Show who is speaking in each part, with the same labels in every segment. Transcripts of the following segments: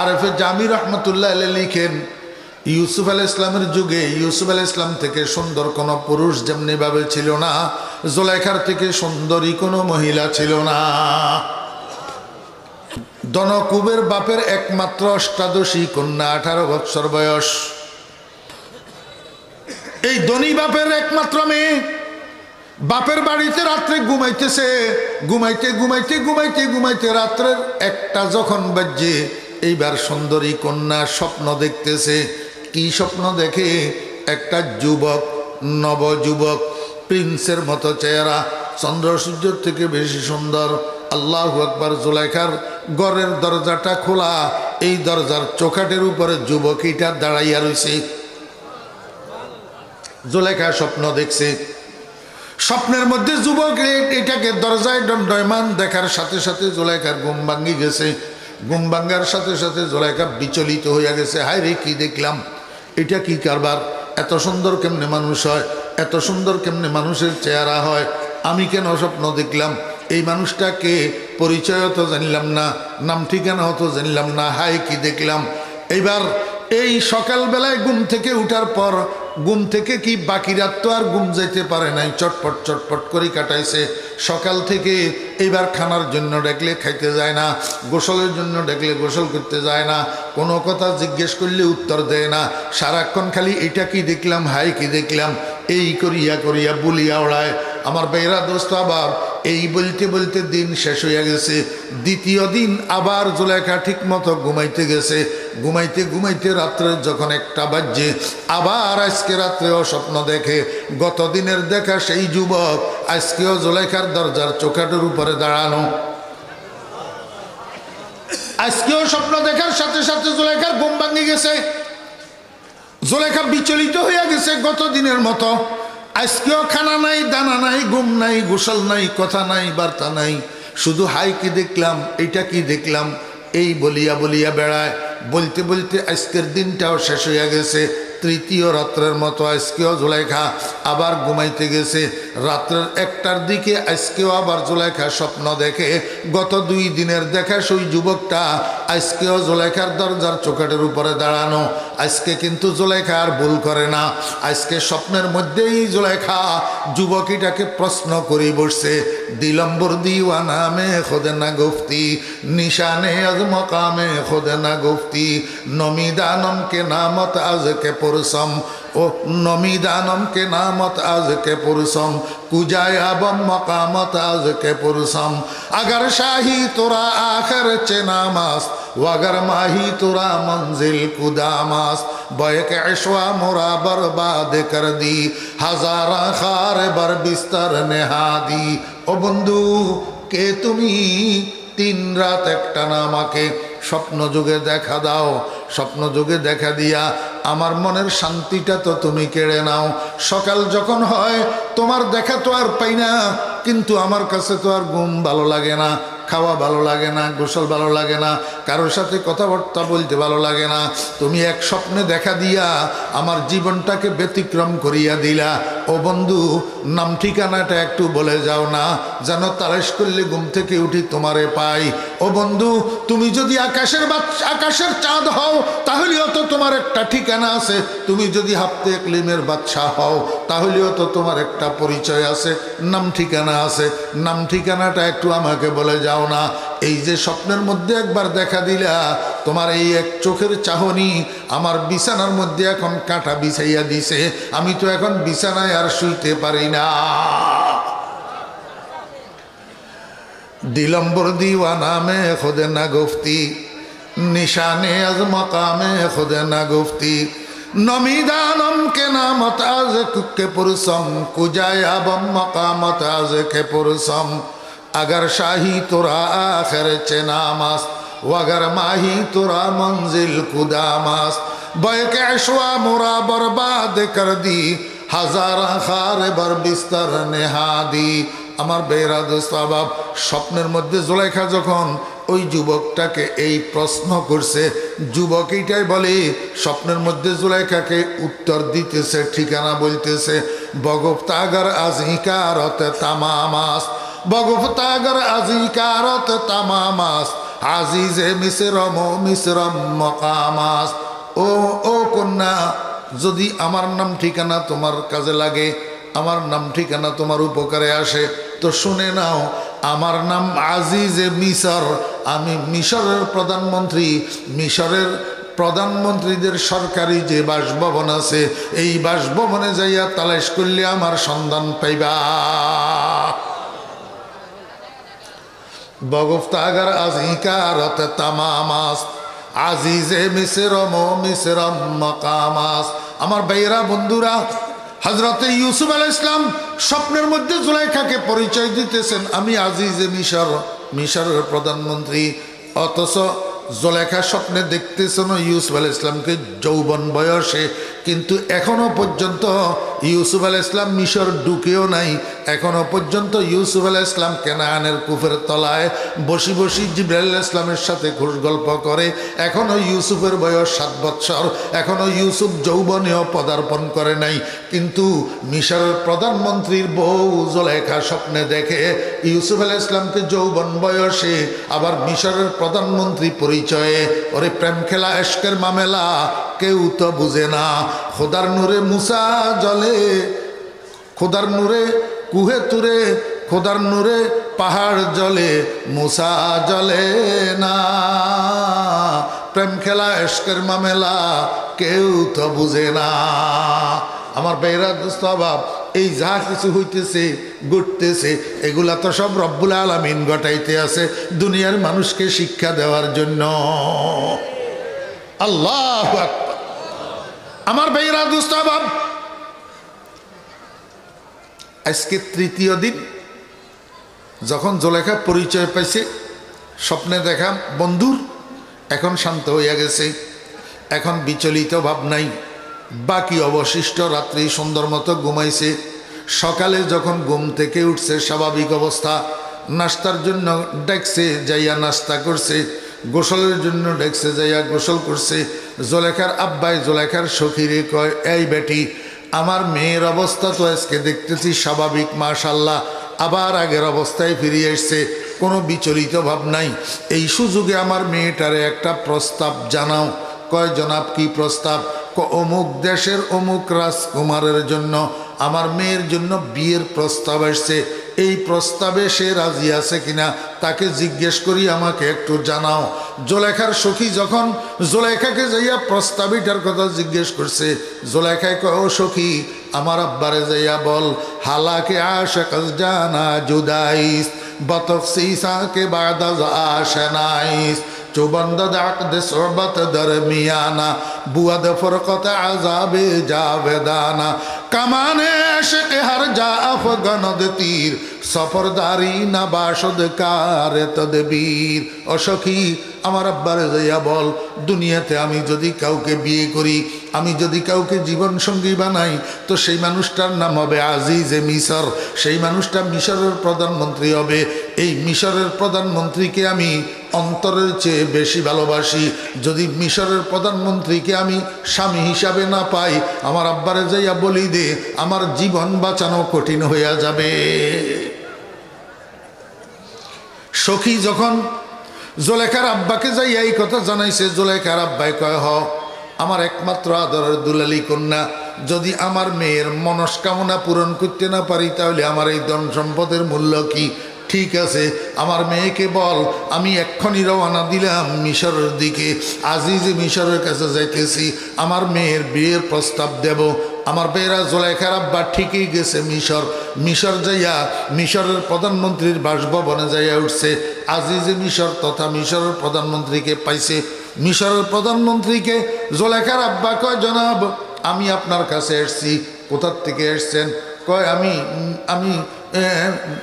Speaker 1: আরফে জামি রহমতুল্লাহ আলী লিখেন, ইউসুফ আল ইসলামের যুগে ইউসুফ আল ইসলাম থেকে সুন্দর কোনো পুরুষ যেমনিভাবে ছিল না, জোলাইখার থেকে সুন্দরী কোনো মহিলা ছিল না। দনকুবের বাপের একমাত্র অষ্টাদশী কন্যা, আঠারো বৎসর বয়স। এই ধনী বাপের একমাত্র মেয়ে, বাপের বাড়িতে রাত্রে ঘুমাইতেছে, ঘুমাইতে ঘুমাইতে ঘুমাইতে ঘুমাইতে রাত্রের একটা যখন বাজছে এইবার সুন্দরী কন্যা স্বপ্ন দেখতেছে। কি স্বপ্ন দেখে? একটা যুবক, নবযুবক, প্রিন্সের মতো চেহারা। চন্দ্র সূর্যের থেকে বেশি সুন্দর। আল্লাহ আকবার, জুলাইখার ঘরের দরজাটা খোলা। এই দরজার চোখাটের উপরে যুবকীটা দাঁড়াইয়া রয়েছে জুলেখা স্বপ্ন দেখছে। স্বপ্নের মধ্যে যুবক এটাকে দরজায় দণ্ডয়মান দেখার সাথে সাথে জোলাইকার ঘুম ভাঙ্গি গেছে। ঘুম ভাঙ্গার সাথে সাথে জোলাইকা বিচলিত হইয়া গেছে। হায় রে, কি দেখলাম? এটা কি কারবার? এত সুন্দর কেমনে মানুষ হয়? এত সুন্দর কেমনে মানুষের চেহারা হয়? আমি কেন স্বপ্ন দেখলাম? এই মানুষটাকে পরিচয় তো জানলাম না, নাম ঠিকানা হতো জানলাম না। হাই কি দেখলাম? এইবার এই সকালবেলায় ঘুম থেকে উঠার পর ঘুম থেকে কি বাকি রাত তো আর ঘুম যাইতে পারে নাই? চটপট চটপট করে কাটাইছে। সকাল থেকে এবার খানার জন্য ডাকলে খাইতে যায় না, গোসলের জন্য ডাকলে গোসল করতে যায় না, কোনো কথা জিজ্ঞেস করলে উত্তর দেয় না। সারাক্ষণ খালি এটা কি দেখলাম, হাই কি দেখলাম, এই করিয়া করিয়া বলিয়া ওড়ায়। আমার বেহরা দোস্ত আবার এই বলতে বলতে দিন শেষ হইয়া গেছে, দ্বিতীয় দিন আবার জুলেখা ঠিক মতো ঘুমাইতে গেছে। ঘুমাইতে ঘুমাইতে রাত্রে যখন একটা বাজছে, আবার আজকে রাত্রেও স্বপ্ন দেখে। গত দিনের দেখা সেই যুবক আজকেও জুলেখার দরজার চোখাটোর উপরে দাঁড়ানো। আজকেও স্বপ্ন দেখার সাথে সাথে জুলেখার ঘুম ভাঙি গেছে। জোলেখা বিচলিত হইয়া গেছে গত দিনের মতো। আজকেও খানা নাই, দানা নাই, ঘুম নাই, গোসল নাই, কথা নাই, বার্তা নাই। শুধু হাই কি দেখলাম এটা কি দেখলাম, এই বলিয়া বলিয়া বেড়ায়। বলতে বলতে আজকের দিনটাও শেষ হয়ে গেছে, তৃতীয় রাত্রের মতো আজকেও জুলাইখা আবার ঘুমাইতে গেছে। রাত্রের একটার দিকে আজকেও আবার জুলাইখা স্বপ্ন দেখে। গত দুই দিনের দেখা সেই যুবকটা আজকেও জুলাইখার দরজার চোখাটের উপরে দাঁড়ানো। আজকে কিন্তু জুলাইখা আর ভুল করে না। আজকে স্বপ্নের মধ্যেই জুলাইখা যুবকীটাকে প্রশ্ন করি বসছে দিলম্বর দিওয়ানা মে খোদে না গুফতি, নিশানে আজ মকামে খোদে না গুফতি নমিদানম কে নামত আজ কে পুরুষম ও নমিদানমকে নামত আজকে পুরুষম, কুজায় আবম মকামত আজকে পুরুষম। আগর শাহী তোরা আখর চেনামাস আগর মাহি তোরা মঞ্জিল কুদামাস বয়ক এশোয়া মোরা বরবাদ কর দি, হাজারা খার বর বিস্তর নেহাদি। ও বন্ধু, কে তুমি? তিন রাত একটা নামাকে স্বপ্ন যুগে দেখা দাও স্বপ্ন যুগে দেখা দিয়া আমার মনের শান্তিটা তো তুমি কেড়ে নাও। সকাল যখন হয়, তোমার দেখা তো আর পাই না, কিন্তু আমার কাছে তো আর ঘুম ভালো লাগে না। খাওয়া ভালো লাগে না, গোসল ভালো লাগে না, কারোর সাথে কথাবার্তা বলতে ভালো লাগে না, তুমি এক স্বপ্নে দেখা দিয়া আমার জীবনটাকে ব্যতিক্রম করিয়া দিলা। ও বন্ধু, নাম ঠিকানাটা একটু বলে যাও না, যেন তারেশ করলে ঘুম থেকে উঠি তোমারে পাই। ও বন্ধু, তুমি যদি আকাশের বাচ্চা আকাশের চাঁদ হও, তাহলেও তো তোমার একটা ঠিকানা আছে। তুমি যদি হাফতে একলিমের বাচ্চা হও, তাহলেও তো তোমার একটা পরিচয় আছে, নাম ঠিকানা আছে। নাম ঠিকানাটা একটু আমাকে বলে যাও চাও না এই যে স্বপ্নের মধ্যে একবার দেখা দিলা, তোমার এই এক চোখের চাহনি আমার বিছানার মধ্যে এখন কাঁটা বিছাইয়া দিছে। আমি তো এখন বিছানায় আর শুইতে পারি না। দিলম্বর দিওয়ানা মে খোদে না গুফতি, নিশানে আজ মকামে খোদে না গুফতি। নমিদানমকে না মতাজ কুকে পুরুষম কুজায়াবম মকামত আজ কে পুরুষম। আগর শাহি তোরা آخر চেনামাস ওগর মাহি তোরা মঞ্জিল কুদামাস بیک মোরা বরবাদ কর দি হাজার হাজারা খারে বার বিস্তার নেহাদি আমার বেরাদ সবাব স্বপ্নের মধ্যে জোলাইখা যখন ওই যুবকটাকে এই প্রশ্ন করছে, যুবক এইটাই বলে, স্বপ্নের মধ্যে জুলাইকাকে উত্তর দিতেছে, ঠিকানা বলতেছে বগব তাগার আজ ইকারতে তামামাস। বগফতাগর আজিকারত তামামাস আজিজে মিসরম মিসরম মকামাস ও ও কন্যা, যদি আমার নাম ঠিকানা তোমার কাজে লাগে, আমার নাম ঠিকানা তোমার উপকারে আসে, তো শুনে নাও, আমার নাম আজিজে মিসর আমি মিশরের প্রধানমন্ত্রী, মিশরের প্রধানমন্ত্রীদের সরকারি যে বাসভবন আছে, এই বাসভবনে যাইয়া তালাশ করলে আমার সন্ধান পাইবা। বগফতাগার আজিকারত তামামাস আজিজে মিসরম মিসরম মকামাস আমার ভাইয়েরা, বন্ধুরা হজরতে ইউসুফ আল ইসলাম স্বপ্নের মধ্যে জুলাইখাকে পরিচয় দিতেছেন। আমি আজিজে মিশর, মিশরের প্রধানমন্ত্রী। অথচ জোলেখা স্বপ্নে দেখতেছেন ইউসুফ আল ইসলামকে যৌবন বয়সে। কিন্তু এখনও পর্যন্ত ইউসুফ আল ইসলাম মিশর ঢুকেও নাই। এখনও পর্যন্ত ইউসুফ আল ইসলাম কেনানের কুফের তলায় বসি বসি জিব্রাইল ইসলামের সাথে ঘুষ গল্প করে। এখনও ইউসুফের বয়স সাত বৎসর। এখনও ইউসুফ যৌবনেও পদার্পণ করে নাই। কিন্তু মিশরের প্রধানমন্ত্রীর বউ জোলেখা স্বপ্নে দেখে ইউসুফ আল ইসলামকে যৌবন বয়সে আবার মিশরের প্রধানমন্ত্রী পরিচয়ে। ওরে প্রেম খেলা, এশকের মামেলা, কেউ তো বুঝে না। খোদার নূরে মুসা জলে খোদার নূরে কুহে তুরে, খোদার নূরে, পাহাড় জলে, মুসা জলে না। প্রেম খেলা, এশকের মামেলা, কেউ তো বুঝে না। আমার বেহরা দুস্থ অভাব এই যা কিছু হইতেছে, ঘটতেছে, এগুলা তো সব রব্বুল আলমিন ঘটাইতে আছে দুনিয়ার মানুষকে শিক্ষা দেওয়ার জন্য। আল্লাহ। আমার বেহরা দুস্থ অভাব আজকে তৃতীয় দিন, যখন জোলেখা পরিচয় পাইছে, স্বপ্নে দেখা, বন্ধুর, এখন শান্ত হইয়া গেছে। এখন বিচলিত ভাব নাই। বাকি অবশিষ্ট রাত্রি সুন্দর মতো ঘুমাইছে। সকালে যখন ঘুম থেকে উঠছে, স্বাভাবিক অবস্থা। নাস্তার জন্য ডেকছে, যাইয়া নাস্তা করছে। গোসলের জন্য ডেকছে, যাইয়া গোসল করছে। জোলেখার আব্বাই জোলেখার সখীরে কয়, এই বেটি আমার মেয়ের অবস্থা তো আজকে দেখতেছি স্বাভাবিক মাশাল্লাহ আবার আগের অবস্থায় ফিরিয়ে এসছে, কোনো বিচলিত ভাব নাই। এই সুযোগে আমার মেয়েটারে একটা প্রস্তাব জানাও। কয়, জনাব, কি প্রস্তাব? অমুক দেশের অমুক রাজকুমারের জন্য আমার মেয়ের জন্য বিয়ের প্রস্তাব আসছে। এই প্রস্তাবে সে রাজি আছে কিনা তাকে জিজ্ঞেস করি, আমাকে একটু জানাও। জোলেখার সখী যখন জোলেখাকে যাইয়া প্রস্তাবিটার কথা জিজ্ঞেস করছে জোলেখায় ক সখী, আমার আব্বারে যাইয়া বল, হালাকে আশাক জানা জুদাইস বতক বাদাজ আশানাইস চুবন্দদ আকদে সোহবত দরমিয়ানা বুয়াদ ফরকত আজাবে জাভেদানা کمان عشق ہر جا افغند تیر سفرداری نباشد کار تدبیر او شکی আমার আব্বারে যাইয়া বল, দুনিয়াতে আমি যদি কাউকে বিয়ে করি, আমি যদি কাউকে জীবন সঙ্গী বানাই, তো সেই মানুষটার নাম হবে আজিজে মিশর। সেই মানুষটা মিশরের প্রধানমন্ত্রী হবে। এই মিশরের প্রধানমন্ত্রীকে আমি অন্তরের চেয়ে বেশি ভালোবাসি। যদি মিশরের প্রধানমন্ত্রীকে আমি স্বামী হিসাবে না পাই, আমার আব্বারে যাইয়া বলি দে, আমার জীবন বাঁচানো কঠিন হইয়া যাবে। সখী যখন জোলেখার আব্বাকে যাই এই কথা জানাইছে, জোলেখার আব্বাই কয়, হ, আমার একমাত্র আদরের দুলালি কন্যা। যদি আমার মেয়ের মনস্কামনা পূরণ করতে না পারি, তাহলে আমার এই ধন সম্পদের মূল্য কি? ঠিক আছে, আমার মেয়েকে বল, আমি এক্ষণি রওনা দিলাম মিশরের দিকে। আজিজ মিশরের কাছে যাইতেছি, আমার মেয়ের বিয়ের প্রস্তাব দেব। আমার বেয়েরা জোলাইখার আব্বা ঠিকই গেছে মিশর। মিশর যাইয়া মিশরের প্রধানমন্ত্রীর বাসভবনে যাইয়া উঠছে। আজিজে মিশর তথা মিশরের প্রধানমন্ত্রীকে পাইছে। মিশরের প্রধানমন্ত্রীকে জোলেখার আব্বা কয়, জনাব, আমি আপনার কাছে এসছি। কোথার থেকে এসছেন? কয়, আমি আমি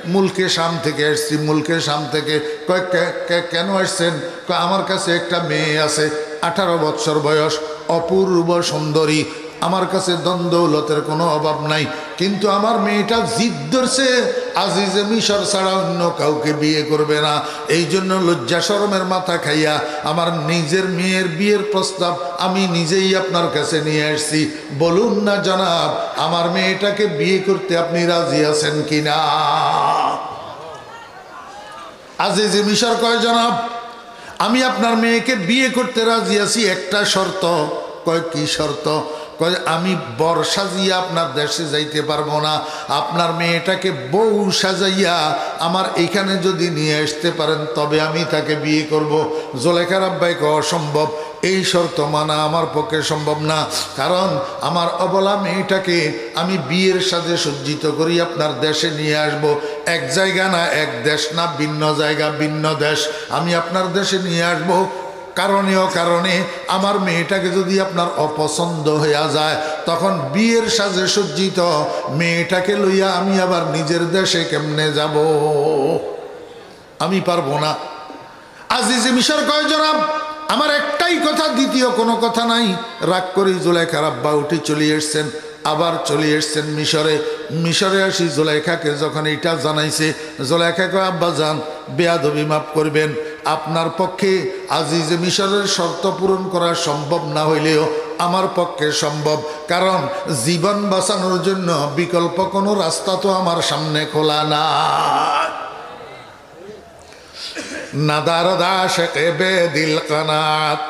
Speaker 1: মুলকে শাম থেকে এসছি। মুলকে শাম থেকে। কয়, "কে- কে- কেন এসছেন? কয়, আমার কাছে একটা মেয়ে আছে, আঠারো বৎসর বয়স, অপূর্ব সুন্দরী। আমার কাছে দ্বন্দ্ব দ্বন্দ্বলতের কোনো অভাব নাই। কিন্তু আমার মেয়েটা জিদ ধরছে, আজিজে মিশর ছাড়া অন্য কাউকে বিয়ে করবে না। এই জন্য লজ্জা শরমের মাথা খাইয়া আমার নিজের মেয়ের বিয়ের প্রস্তাব আমি নিজেই আপনার কাছে নিয়ে আসছি। বলুন না জনাব, আমার মেয়েটাকে বিয়ে করতে আপনি রাজি আছেন কিনা? আজিজে মিশর কয়, জনাব, আমি আপনার মেয়েকে বিয়ে করতে রাজি আছি। একটা শর্ত। কয়, কি শর্ত? কয়, আমি বর সাজিয়া আপনার দেশে যাইতে পারব না। আপনার মেয়েটাকে বউ সাজাইয়া আমার এখানে যদি নিয়ে আসতে পারেন, তবে আমি তাকে বিয়ে করব। জোলেখার আব্বাইকে অসম্ভব। এই শর্ত মানা আমার পক্ষে সম্ভব না। কারণ আমার অবলা মেয়েটাকে আমি বিয়ের সাথে সজ্জিত করি, আপনার দেশে নিয়ে আসব। এক জায়গা না এক দেশ না ভিন্ন জায়গা, ভিন্ন দেশ। আমি আপনার দেশে নিয়ে আসব। কারণেও কারণে আমার মেয়েটাকে যদি আপনার অপছন্দ হইয়া যায়, তখন বিয়ের সাজে সজ্জিত মেয়েটাকে লইয়া আমি আবার নিজের দেশে কেমনে যাব? আমি পারব না। আজিজে মিশর কয়, জনাব, আমার একটাই কথা, দ্বিতীয় কোনো কথা নাই। রাগ করি জুলেখার আব্বা উঠে চলে এসছেন, আবার চলে এসছেন মিশরে। মিশরে আসি জোলাইখাকে যখন এটা জানাইছে জোলাইখাকে আব্বা, যান, বেয়াদবি মাফ করবেন। আপনার পক্ষে আজিজে মিশরের শর্ত পূরণ করা সম্ভব না হইলেও আমার পক্ষে সম্ভব, কারণ জীবন বাঁচানোর জন্য বিকল্প কোনো রাস্তা তো আমার সামনে খোলা না নদার দাশকে বেদিল কানাত।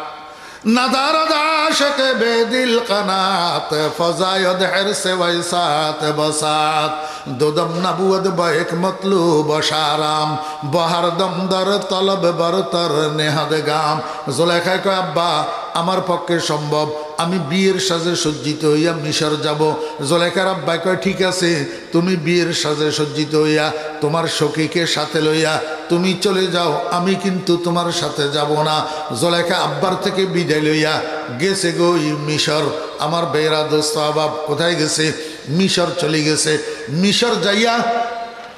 Speaker 1: নদার দাশকে বেদিল কানাত, ফজায়দ হেরসে বৈসাত বসাত। দুদম নবুয়দ বৈক মতলু বসারাম বহার দমদর তলব বরতর নেহাদ গাম। জোলেখায় কয়, আব্বা আমার পক্ষে সম্ভব। আমি বিয়ের সাজে সজ্জিত হইয়া মিশর যাব। জোলেখার আব্বাই কয়, ঠিক আছে, তুমি বিয়ের সাজে সজ্জিত হইয়া তোমার সখীকে সাথে লইয়া তুমি চলে যাও। আমি কিন্তু তোমার সাথে যাব না। জোলেখা আব্বার থেকে বিদায় লইয়া গেছে গো মিশর। আমার বেড়া দোস্ত আবাব, কোথায় গেছে? মিশর চলে গেছে। মিশর যাইয়া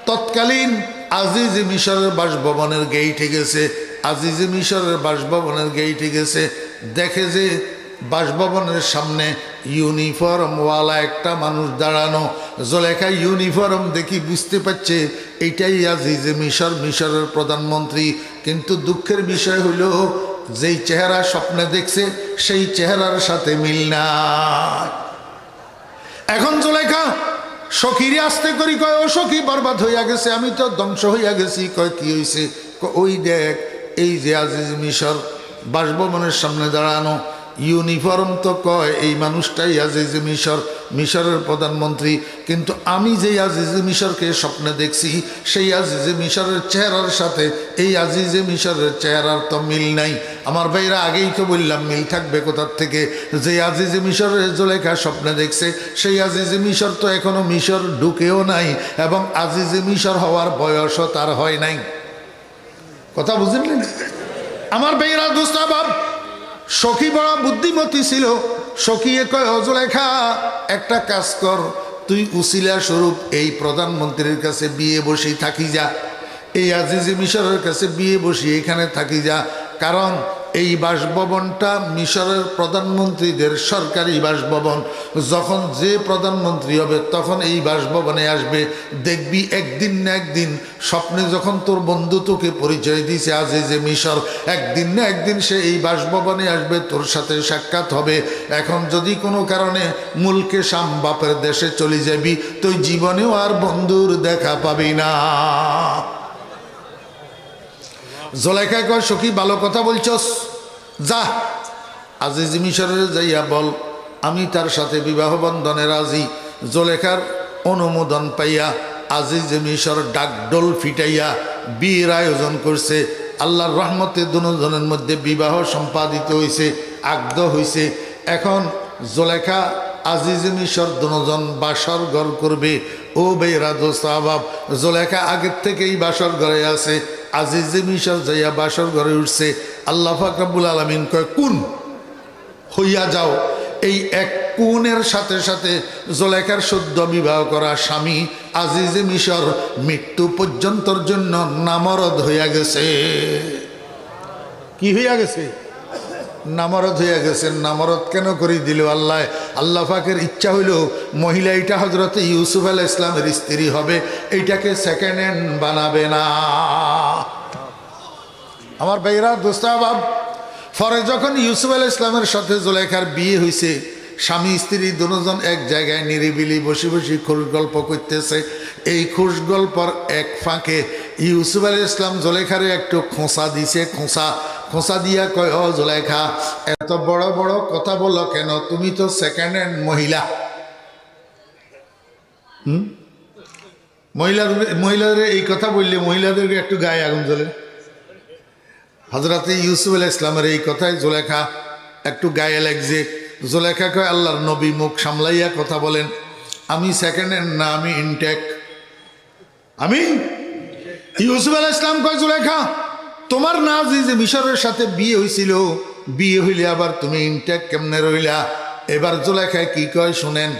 Speaker 1: তৎকালীন আজিজ মিশরের বাসভবনের গেইটে গেছে। আজিজ মিশরের বাসভবনের গেইটে গেছে। দেখে যে বাসভবনের সামনে ইউনিফর্মওয়ালা একটা মানুষ দাঁড়ানো। জলেখা ইউনিফর্ম দেখি বুঝতে পারছে, এইটাই আজিজ মিশর, মিশরের প্রধানমন্ত্রী। কিন্তু দুঃখের বিষয় হলো, যেই চেহারা স্বপ্নে দেখছে, সেই চেহারার সাথে মিল না এখন জোলেখা, সখীরে আসতে করি কয়, ও সখী, বরবাদ হইয়া গেছে, আমি তো ধ্বংস হইয়া গেছি। কয়, কি হয়েছে ওই দেখ, এই যে আজিজ মিশর বাসভবনের সামনে দাঁড়ানো ইউনিফর্ম তো কয়, এই মানুষটাই আজিজ মিশর, মিশরের প্রধানমন্ত্রী। কিন্তু আমি যেই আজিজে মিশরকে স্বপ্নে দেখছি, সেই আজিজে মিশরের চেহারার সাথে, এই আজিজে মিশরের চেহারার তো মিল নাই। আমার ভাইরা আগেই তো বললাম, মিল থাকবে কোথার থেকে? যে আজিজে মিশরের জোলেখা স্বপ্নে দেখছে, সেই আজিজে মিশর তো এখনও মিশর ঢুকেও নাই, এবং আজিজে মিশর হওয়ার বয়সও তার হয় নাই। কথা বুঝলেন? আমার ভাইরা দুস্তাবাব, সখী বড় বুদ্ধিমতী ছিল। সখীয়ে কয়, অজলেখা, একটা কাজ কর, তুই উসিলা স্বরূপ এই প্রধানমন্ত্রীর কাছে বিয়ে বসে থাকি যা। এই আজিজি মিশরের কাছে বিয়ে বসি এখানে থাকি যা। কারণ এই বাসভবনটা মিশরের প্রধানমন্ত্রীদের সরকারি বাসভবন। যখন যে প্রধানমন্ত্রী হবে, তখন এই বাসভবনে আসবে। দেখবি একদিন না একদিন স্বপ্নে যখন তোর বন্ধু তোকে পরিচয় দিয়েছে আজ যে মিশর, একদিন না একদিন সে এই বাসভবনে আসবে, তোর সাথে সাক্ষাৎ হবে। এখন যদি কোনো কারণে মূলকে শাম বাপের দেশে চলে যাবি, তুই জীবনেও আর বন্ধুর দেখা পাবি না। জোলেখা কয়, সখী, ভালো কথা বলছস? যা, আজিজ মিশরের যাইয়া বল, আমি তার সাথে বিবাহ বন্ধনে রাজি। জোলেখার অনুমোদন পাইয়া আজিজ মিশর ডাকডোল ফিটাইয়া বিয়ের আয়োজন করছে। আল্লাহর রহমতে দুজনের মধ্যে বিবাহ সম্পাদিত হয়েছে আগ্ধ হয়েছে এখন জোলেখা আজিজ মিশর দুজন বাসর ঘর করবে। ও বেরা দোস্ত আবাব জোলেখা আগের থেকেই বাসর ঘরে আছে। আজিজে মিশাল যাইয়া বাসর ঘরে উঠছে, আল্লাহ ফাকরাবুল আলমিন কয়, কুন? হইয়া যাও, এই এক কুনের সাথে সাথে জোলেখার সদ্য বিবাহ করা স্বামী আজিজে মিশর মৃত্যু পর্যন্তর জন্য নামরদ হইয়া গেছে। কি হইয়া গেছে? নামরদ হইয়া গেছেন। নামরদ কেন করে দিল আল্লাহ? আল্লাহ পাকের ইচ্ছা হইল মহিলা এটা হজরত ইউসুফ আলাহ ইসলামের স্ত্রী হবে, এইটাকে সেকেন্ড হ্যান্ড বানাবে না। আমার ভাইরা দোস্তাবাব পরে যখন ইউসুফ আলাহ ইসলামের সাথে জোলেখার বিয়ে হয়েছে স্বামী, স্ত্রী দুজন এক জায়গায় নিরিবিলি বসে বসে খুশ গল্প করতেছে। এই খুশ গল্পর এক ফাঁকে ইউসুফ আলী ইসলাম জোলেখারে একটু খোঁসা দিছে খোঁসা খোঁচা দিয়া কয় ও জোলাইখা, এত বড় বড় কথা বলো কেন? তুমি তো সেকেন্ড হ্যান্ড মহিলা। হুম? মহিলাদের মহিলাদের এই কথা বললে মহিলাদেরকে একটু গায়ে আগুন জ্বলে। হজরতে ইউসুফ আলাহ ইসলামের এই কথায় জোলেখা একটু গায়ে লাগছে। জোলেখা কয়, আল্লাহর নবী মুখ সামলাইয়া কথা বলেন। আমি সেকেন্ড হ্যান্ড না, আমি ইনটেক আমি? ইউসুফ আলাহ ইসলাম কয় জোলেখা তোমার না যে মিশরের সাথে বিয়ে হয়েছিল বিয়ে হইলে আবার তুমি ইনটেক কেমনে রইলা? এবার জোলেখায় কি কয় শুনেন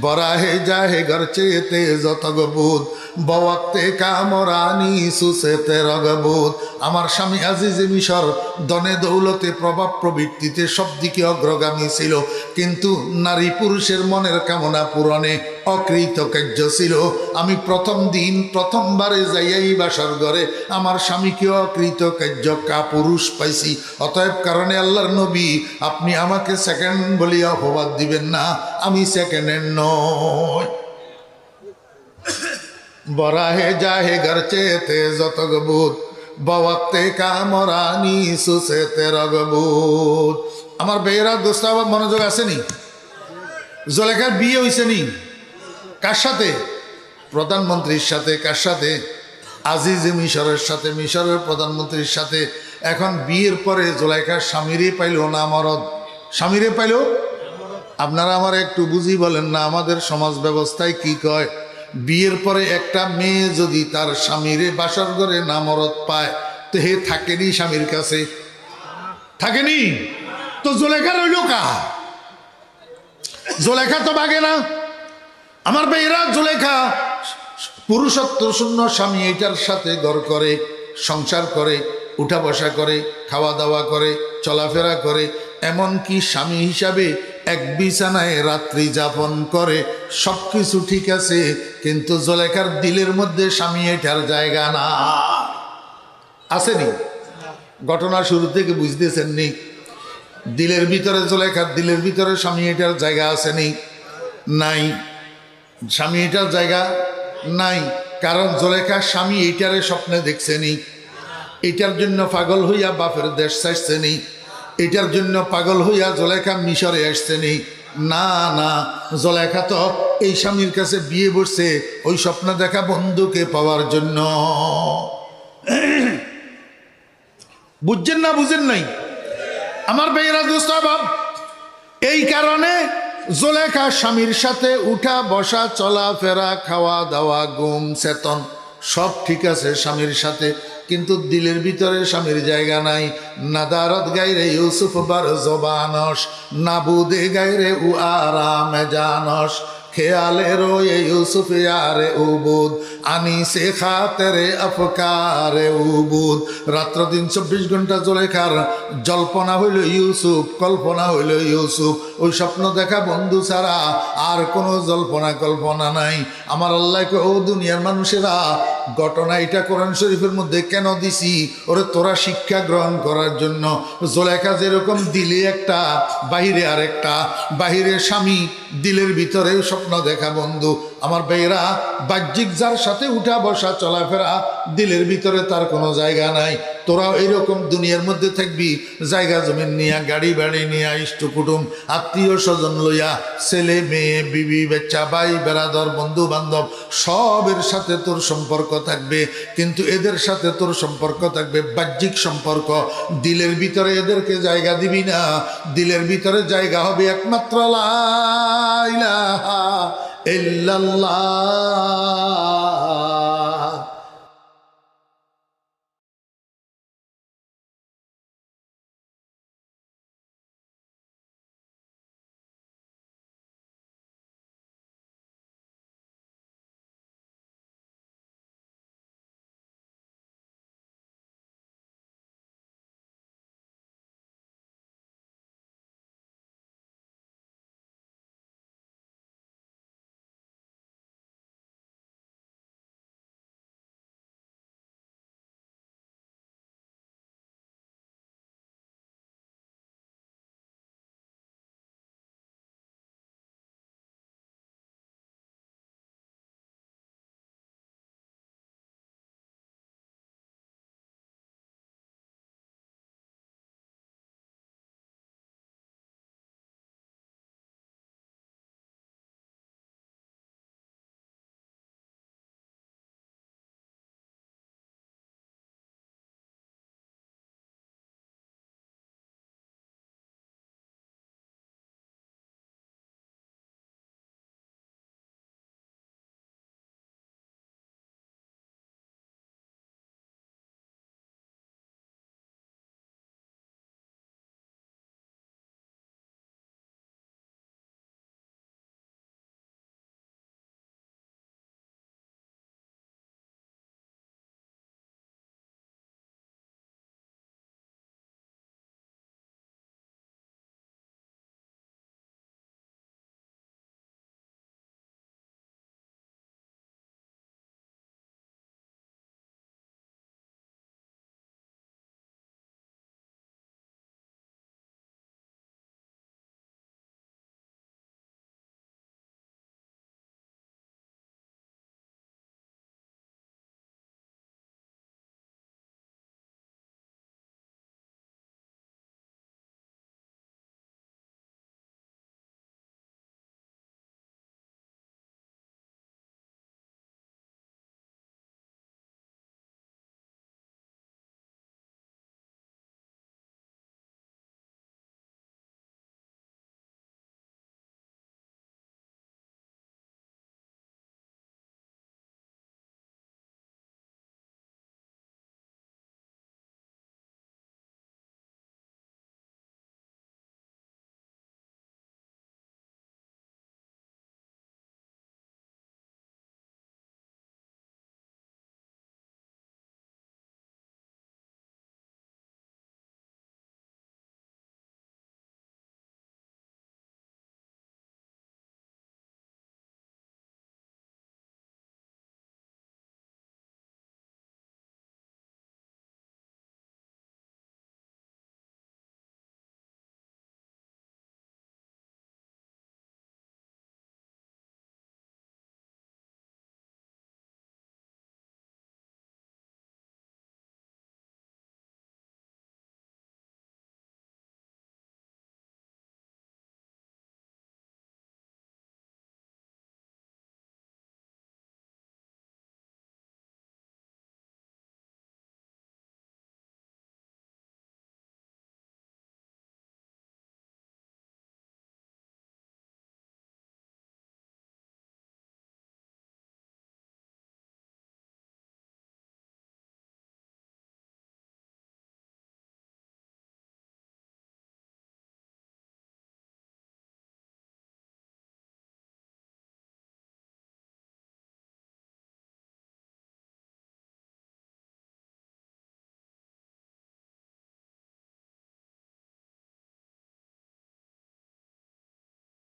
Speaker 1: বরা হে যা হে ঘর চেয়েতে যত গবুদ বওয়াক্তে কামরানি সুসেতে রগবুদ আমার স্বামী আজিজে মিশর দনে দৌলতে প্রভাব প্রবৃত্তিতে সব দিকে অগ্রগামী ছিল, কিন্তু নারী পুরুষের মনের কামনা পূরণে অকৃতকার্য ছিল। আমি প্রথম দিন প্রথমবারে যাইয়াই বাসার ঘরে আমার স্বামীকে অকৃতকার্য কা পুরুষ পাইছি। অতএব কারণে আল্লাহর নবী, আপনি আমাকে সেকেন্ড বলিয়া অপবাদ দিবেন না, আমি সেকেন্ড হ্যান্ড নয় বরাহে যাহে ঘর চেতে যত গবুত, বওয়াক্তে কামরানি সুসেতে রগবুত আমার বেয়েরা, দোস্ত আবার মনোযোগ আসেনি? জলেখার বিয়ে হয়েছে নি? কার সাথে? প্রধানমন্ত্রীর সাথে, কার সাথে? আজিজ মিশরের সাথে, মিশরের প্রধানমন্ত্রীর সাথে। এখন বিয়ের পরে জোলাইকার স্বামীরে পাইল না মরদ। স্বামীরে পাইল? আপনারা আমার একটু বুঝি বলেন না, আমাদের সমাজ ব্যবস্থায় কি কয়? বিয়ের পরে একটা মেয়ে যদি তার স্বামীরে বাসার ঘরে না মরদ পায়, তো হে থাকেনি স্বামীর কাছে? থাকেনি? তো জোলেখা রইল কা? জোলেখা তো বাগে না। আমার বেয়েরা জোলেখা, পুরুষত্ব শূন্য স্বামী এটার সাথে ঘর করে, সংসার করে উঠা বসা করে খাওয়া দাওয়া করে, চলাফেরা করে, এমনকি স্বামী হিসাবে এক বিছানায় রাত্রি যাপন করে সব কিছু ঠিক আছে, কিন্তু জলেখার দিলের মধ্যে স্বামী এটার জায়গা না। আসেনি? ঘটনা শুরু থেকে বুঝতেছেন নি দিলের ভিতরে জলেখার দিলের ভিতরে স্বামী এটার জায়গা আসেনি। নাই। স্বামী এটার জায়গা নাই। কারণ জলেখা স্বামী এইটারে স্বপ্নে দেখছেনি এটার জন্য পাগল হইয়া বাপের দেশ চাইছেনি এটার জন্য পাগল হইয়া জলেখা মিশরে আসছেনি না। না জলেখা তো এই স্বামীর কাছে বিয়ে বসছে। ওই স্বপ্ন দেখা বন্ধুকে পাওয়ার জন্য। বুঝছেন না বুঝেন নাই? আমার বেয়েরা দোস্ত এই কারণে জোলেখা স্বামীর সাথে উঠা, বসা চলাফেরা খাওয়া, দাওয়া গুম চেতন, সব ঠিক আছে স্বামীর সাথে, কিন্তু দিলের ভিতরে স্বামীর জায়গা নাই। নাদারত গাইরে ইউসুফ বার জবানস, নাবুদে গাইরে উ আরামে জানস খেয়ালে রোয়ে ইউসুফ, ইয়ারে উবুদ। আনি সে খাতেরে আফকারে উবুদ। রাত্র দিন চব্বিশ ঘণ্টা জলেখার জল্পনা হইল ইউসুফ, কল্পনা হইল ইউসুফ। ওই স্বপ্ন দেখা বন্ধু ছাড়া আর কোনো জল্পনা কল্পনা নাই। আমার আল্লাহকে ও দুনিয়ার মানুষেরা, ঘটনা এটা কোরআন শরীফের মধ্যে কেন দিছি? ওরে তোরা শিক্ষা গ্রহণ করার জন্য। জোলেখা যেরকম দিলে একটা বাহিরে আরেকটা। বাহিরে স্বামী দিলের ভিতরে স্বপ্ন দেখা বন্ধু। আমার বেয়েরা বাহ্যিক যার সাথে উঠা বসা চলাফেরা, দিলের ভিতরে তার কোনো জায়গা নাই। তোরাও এরকম দুনিয়ার মধ্যে থাকবি, জায়গা জমিন নিয়া, গাড়ি বাড়ি নিয়া, ইষ্ট কুটুম, আত্মীয় স্বজন লইয়া, ছেলে, মেয়ে, বিবি, বাচ্চা, ভাই, বেড়াদর বন্ধু বান্ধব সবের সাথে তোর সম্পর্ক থাকবে। কিন্তু এদের সাথে তোর সম্পর্ক থাকবে বাহ্যিক সম্পর্ক। দিলের ভিতরে এদেরকে জায়গা দিবি না, দিলের ভিতরে জায়গা হবে একমাত্র লা ইলাহা ইল্লাল্লাহ।